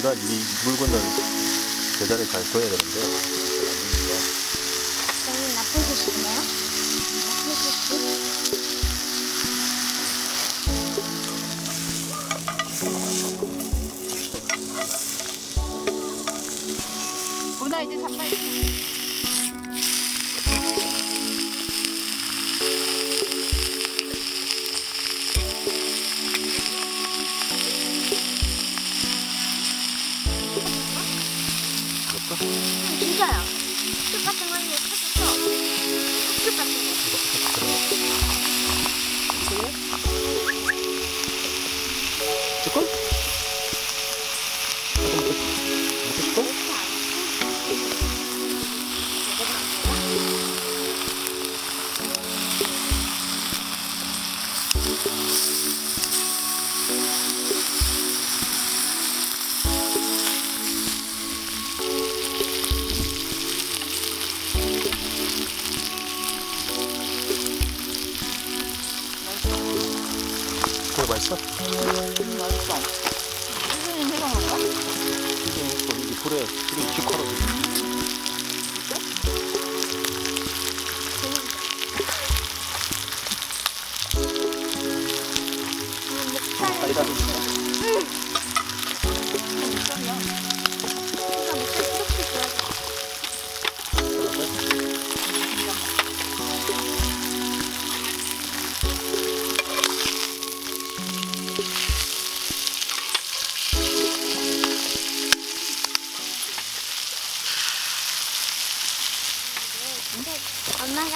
우리가 이 물건을 배달을 잘 줘야 되는데 나쁜 짓이네요. 나쁜 짓이 진짜야. 숲 같은 거 이렇게 컸었어. 숲 같은 거.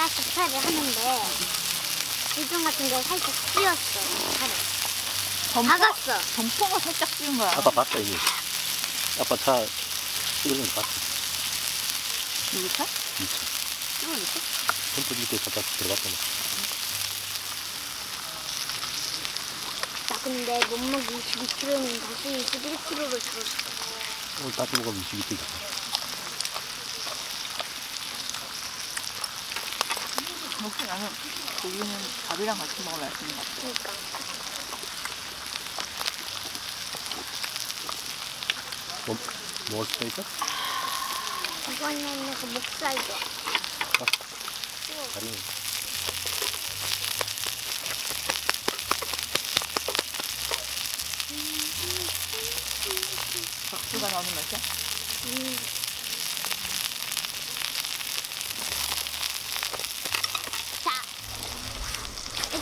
주차를 하는데 기둥 같은 게 살짝. 차를. 점퍼, 박았어. 점퍼가 살짝 씌운 거야. 아빠 봤다 이미. 아빠 차 찍는 거 봤어. 누구 차? 이 차. 점프 이렇게 갖다 들어갔잖아. 나 근데 몸무게 22kg는 다시 21kg로 줄었어. 오늘 따뜻 먹으면 22kg. 혹시 나는 고기는 밥이랑 같이 먹으면 맛있는 것 같아. 그러니까. 뭐, 먹을 수가 있어? 이번에는 그 목살도. 다리는. 박수가 나오는 맛이야? 음.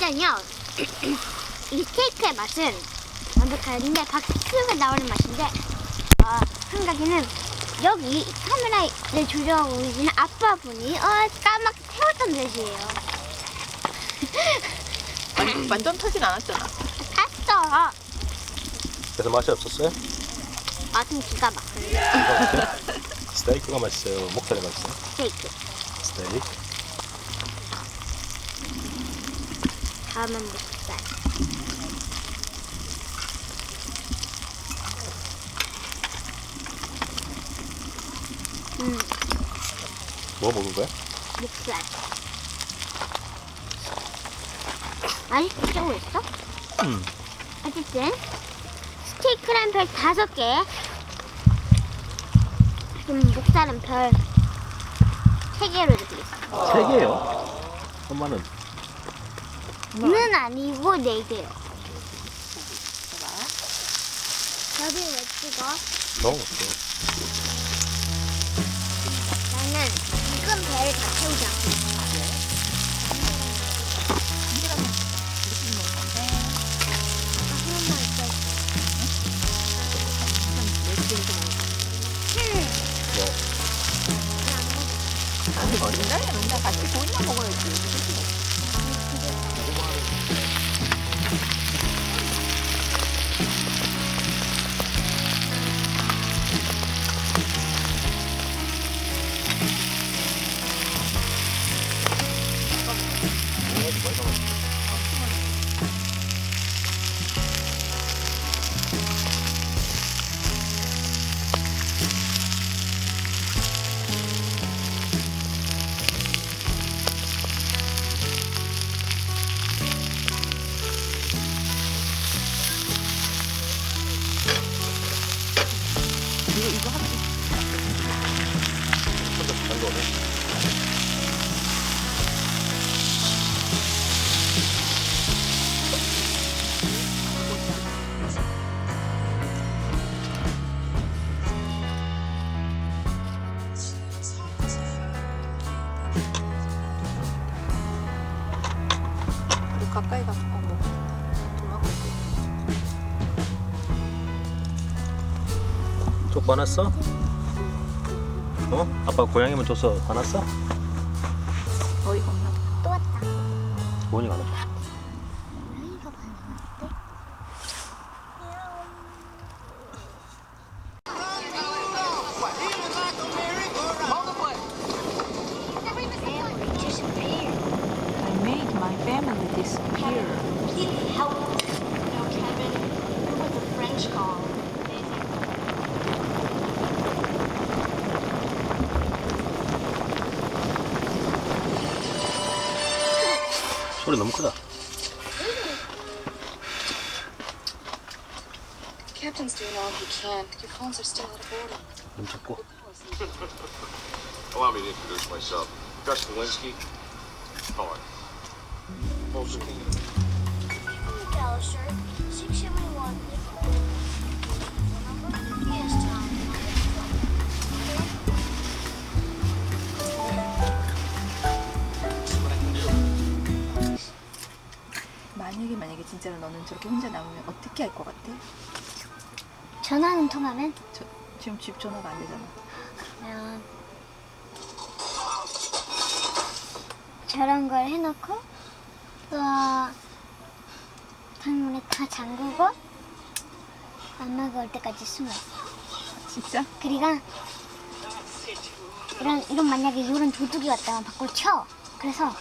일단요. 이 스테이크의 맛은 완벽한데 박수가 나오는 맛인데 어, 한 가지는 여기 카메라를 조정하고 계시는 아빠분이 어, 까맣게 태웠던 듯이에요. 완, 완전 터진 않았잖아. 탔어. 그래서 맛이 없었어요? 맛은 기가 어때? 스테이크가 맛있어요. 목살이 맛있어요. 스테이크. 스테이크. 다음은 목살. 음, 뭐 먹은 거야? 목살. 아직도 쓰고 있어? 음. 어쨌든 스테이크란 별 다섯 개. 그럼 목살은 별 세 개로 드리겠습니다. 세 개요? 엄마는 는 아니고 네 개요. 여기 왜 찍어? 너무 없어. 나는 지금 배를 다 채우지 이거, 이거 하면 잘 노네. 너 가까이 가서 어, 쪽 화났어? 어? 아빠 고양이만 줘서 화났어? 어이가 없나 봐. 또 왔다. 뭐니 안 줘. 이 소리 너무 크다. Captain's doing all he can. Your phones are still out of order. 눈 잡고. Allow me to introduce myself. Gus Walensky. Hard. Folsom. McAllister, 671. 만약에 만약에 진짜로 너는 저렇게 혼자 남으면 어떻게 할 것 같아? 전화는 통하면? 저, 지금 집 전화가 안 되잖아. 그러면 저런 걸 해놓고 또 방문에 다 잠그고 엄마가 올 때까지 숨어있어. 진짜? 그리고 이런 이런 만약에 이런 도둑이 왔다면 밖으로 쳐. 그래서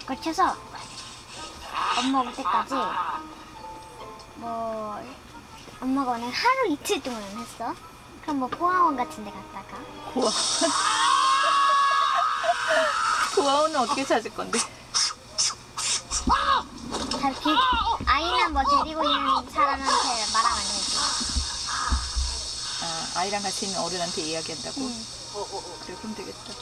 그걸 쳐서 엄마 올 때까지 뭐 엄마가 오는 하루 이틀 동안 했어. 그럼 뭐 보아원 같은 데 갔다가 고아. 고아원은 어떻게 찾을 건데? 잘 비, 아이는 뭐 데리고 있는 사람한테 말하면 안 되지. 아, 아이랑 같이 있는 어른한테 이야기한다고? 응. 그래, 그럼 되겠다.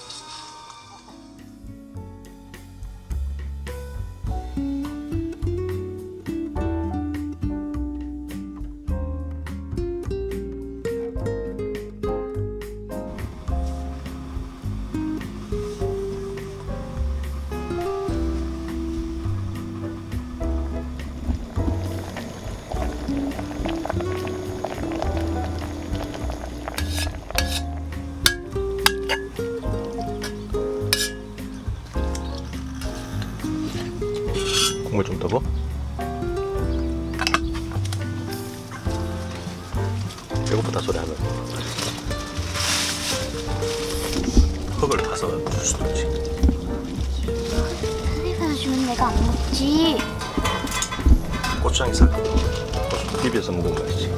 하면 흙을 타서 줄 수도 있지. 사리가 주면 내가 안 먹지. 고추장이 싹 비벼서 먹은 거지